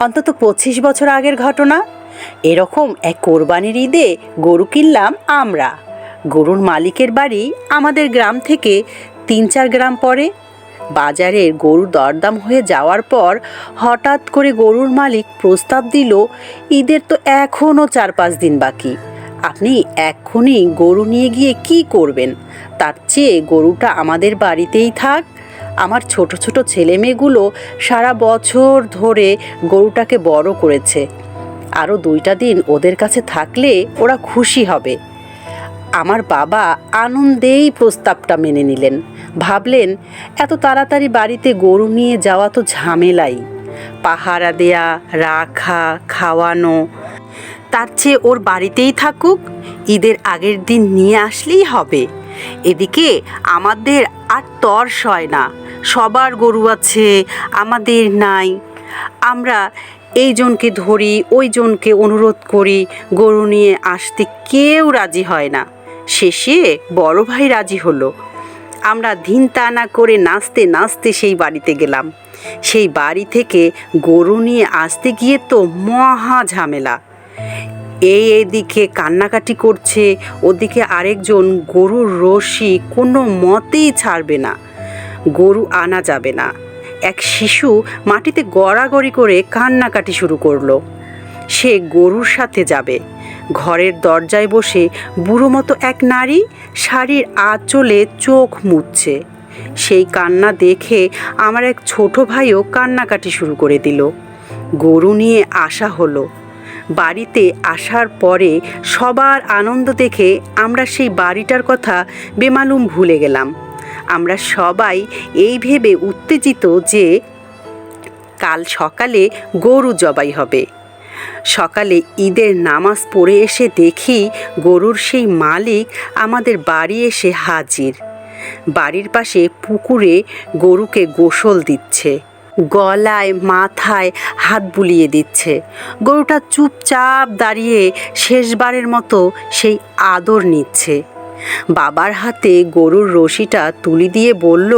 অন্তত পঁচিশ বছর আগের ঘটনা। এরকম এক কোরবানির ঈদে গরু কিনলাম আমরা। গরুর মালিকের বাড়ি আমাদের গ্রাম থেকে তিন চার গ্রাম পরে বাজারে গরু দরদাম হয়ে যাওয়ার পর হঠাৎ করে গরুর মালিক প্রস্তাব দিল, ঈদের তো এখনও চার পাঁচ দিন বাকি। আপনি এক্ষুনি গরু নিয়ে গিয়ে কি করবেন? তার চেয়ে গরুটা আমাদের বাড়িতেই থাক। আমার ছোট ছোট ছেলে মেয়েগুলো সারা বছর ধরে গরুটাকে বড় করেছে। আরও দুইটা দিন ওদের কাছে থাকলে ওরা খুশি হবে। আমার বাবা আনন্দেই প্রস্তাবটা মেনে নিলেন। ভাবলেন, এত তাড়াতাড়ি বাড়িতে গরু নিয়ে যাওয়া তো ঝামেলাই। পাহারা দেয়া, রাখা, খাওয়ানো। তার চেয়ে ওর বাড়িতেই থাকুক, ঈদের আগের দিন নিয়ে আসলেই হবে। এদিকে আমাদের আর তর সয় না। সবার গরু আছে, আমাদের নাই। আমরা এই জনকে ধরি, ওই জনকে অনুরোধ করি, গরু নিয়ে আসতে কেউ রাজি হয় না। শেষে বড় ভাই রাজি হলো। আমরা ধিন টানা করে নাচতে নাচতে সেই বাড়িতে গেলাম। সেই বাড়ি থেকে গরু নিয়ে আসতে গিয়ে তো মহা ঝামেলা। এই এদিকে কান্নাকাটি করছে, ওদিকে আরেকজন গরুর রশি কোনো মতেই ছাড়বে না। গরু আনা যাবে না। এক শিশু মাটিতে গড়াগড়ি করে কান্নাকাটি শুরু করল। সে গরুর সাথে যাবে। ঘরের দরজায় বসে বুড়ো মতো এক নারী শাড়ির আঁচলে চোখ মুছছে। সেই কান্না দেখে আমার এক ছোট ভাইও কান্নাকাটি শুরু করে দিল। গরু নিয়ে আসা হলো। বাড়িতে আসার পরে সবার আনন্দ দেখে আমরা সেই বাড়িটার কথা বেমালুম ভুলে গেলাম। আমরা সবাই এই ভেবে উত্তেজিত যে কাল সকালে গরু জবাই হবে। সকালে ঈদের নামাজ পড়ে এসে দেখি গরুর সেই মালিক আমাদের বাড়ি এসে হাজির। বাড়ির পাশে পুকুরে গরুকে গোসল দিচ্ছে, গলায়, মাথায় হাত বুলিয়ে দিচ্ছে। গরুটা চুপচাপ দাঁড়িয়ে শেষবারের মতো সেই আদর নিচ্ছে। বাবার হাতে গরুর রশিটা তুলি দিয়ে বলল,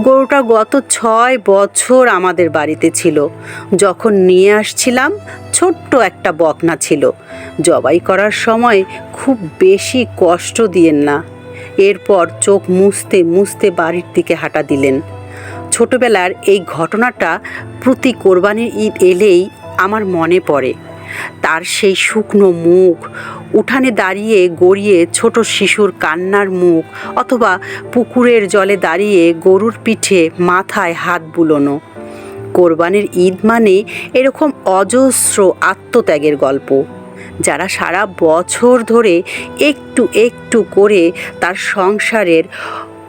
গরুটা গত ছয় বছর আমাদের বাড়িতে ছিল। যখন নিয়ে আসছিলাম, ছোট্ট একটা বকনা ছিল। জবাই করার সময় খুব বেশি কষ্ট দিয়েন না। এরপর চোখ মুছতে মুছতে বাড়ির দিকে হাঁটা দিলেন। ছোটবেলার এই ঘটনাটা প্রতি কোরবানির ঈদ এলেই আমার মনে পড়ে। তার সেই শুকনো মুখ, উঠানে দাঁড়িয়ে গড়িয়ে ছোট শিশুর কান্নার মুখ অথবা পুকুরের জলে দাঁড়িয়ে গরুর পিঠে মাথায় হাত বুলোনো। কোরবানির ঈদ মানে এরকম অজস্র আত্মত্যাগের গল্প। যারা সারা বছর ধরে একটু একটু করে তার সংসারের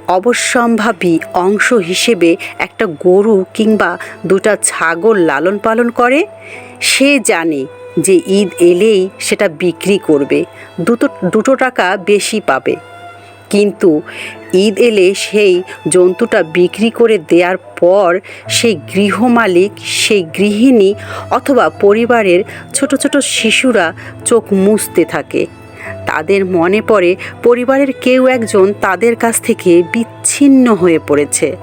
অবশ্যম্ভাবী অংশ হিসেবে একটা গরু কিংবা দুটা ছাগল লালন পালন করে, সে জানে যে ঈদ এলেই সেটা বিক্রি করবে, দুটো দুটো টাকা বেশি পাবে। কিন্তু ঈদ এলে সেই জন্তুটা বিক্রি করে দেওয়ার পর সেই গৃহমালিক সেই গৃহিণী অথবা পরিবারের ছোট ছোট শিশুরা চোখ মুছতে থাকে। তাদের মনে পড়ে পরিবারের কেউ একজন তাদের কাছ থেকে বিচ্ছিন্ন হয়ে পড়েছে।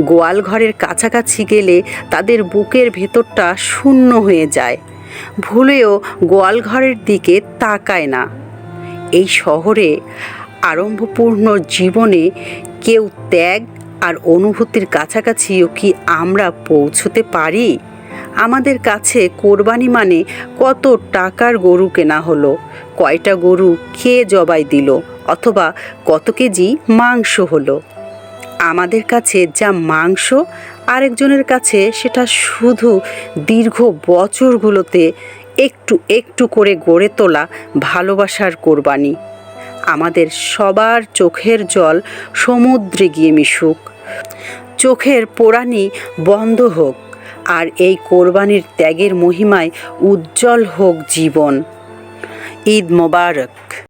গোয়াল ঘরের কাছাকাছি গেলে তাদের বুকের ভেতরটা শূন্য হয়ে যায়। ভুলেও গোয়ালঘরের দিকে তাকায় না। এই শহরে আরম্ভপূর্ণ জীবনে কেউ ত্যাগ আর অনুভূতির কাছাকাছিও কি আমরা পৌঁছতে পারি? আমাদের কাছে কোরবানি মানে কত টাকার গরু কেনা হলো, কয়টা গরু খেয়ে জবাই দিল, অথবা কত কেজি মাংস হলো? আমাদের কাছে যা মাংস, আরেকজনের কাছে সেটা শুধু দীর্ঘ বছরগুলোতে একটু একটু করে গড়ে তোলা ভালোবাসার কোরবানি। আমাদের সবার চোখের জল সমুদ্রে গিয়ে মিশুক। চোখের পোড়ানি বন্ধ হোক, আর এই কোরবানির ত্যাগের মহিমায় উজ্জ্বল হোক জীবন। ঈদ মোবারক।